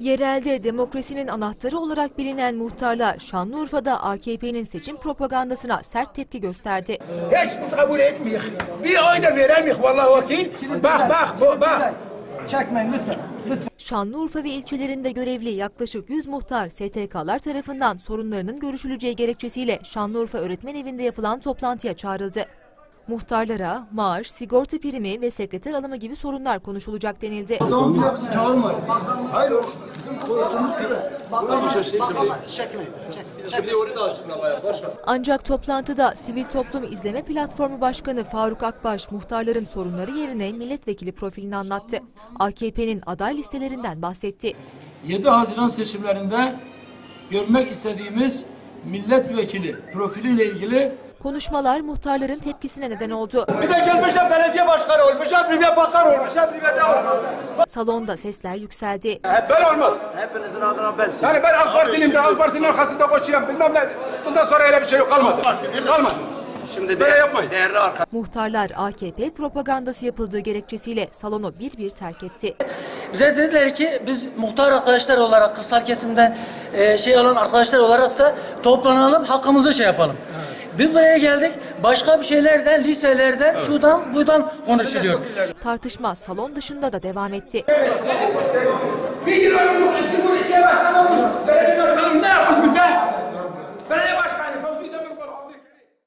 Yerelde demokrasinin anahtarı olarak bilinen muhtarlar Şanlıurfa'da AKP'nin seçim propagandasına sert tepki gösterdi. Hiç biz kabul etmiyoruz. Bir ay da veremiyoruz vallahi vakil. Bak bak bu bak. Çekmeyin lütfen. Lütfen. Şanlıurfa ve ilçelerinde görevli yaklaşık 100 muhtar STK'lar tarafından sorunlarının görüşüleceği gerekçesiyle Şanlıurfa Öğretmen Evi'nde yapılan toplantıya çağrıldı. Muhtarlara maaş, sigorta primi ve sekreter alımı gibi sorunlar konuşulacak denildi. O zaman bize bizi çağırmayın. Hayır o bizim konuşumuz gibi. Çekmeyin. Orada açıklama yap. Başka. Ancak toplantıda Sivil Toplum İzleme Platformu Başkanı Faruk Akbaş muhtarların sorunları yerine milletvekili profilini anlattı. AKP'nin aday listelerinden bahsetti. 7 Haziran seçimlerinde görmek istediğimiz milletvekili profiliyle ilgili Konuşmalar muhtarların tepkisine neden oldu. Bir de gelmişler belediye başkanı olmuşlar, bir de bakan olmuşlar, bir de ne olmuş. Salonda sesler yükseldi. Böyle olmaz. Hepinizin adına ben Yani ben AK Partiliyim de AK Parti'nin arkasında koşuyorum bilmem ne. Bundan sonra öyle bir şey yok kalmadı. Kalmadı. Şimdi Böyle yapmayın. değerli arkadaşlar. Muhtarlar AKP propagandası yapıldığı gerekçesiyle salonu bir bir terk etti. Bize dediler ki biz muhtar arkadaşlar olarak kırsal kesimden e, şey olan arkadaşlar olarak da toplanalım hakkımızı şey yapalım. Biz buraya geldik başka bir şeylerden liselerden şuradan buradan konuşuluyor. Tartışma salon dışında da devam etti.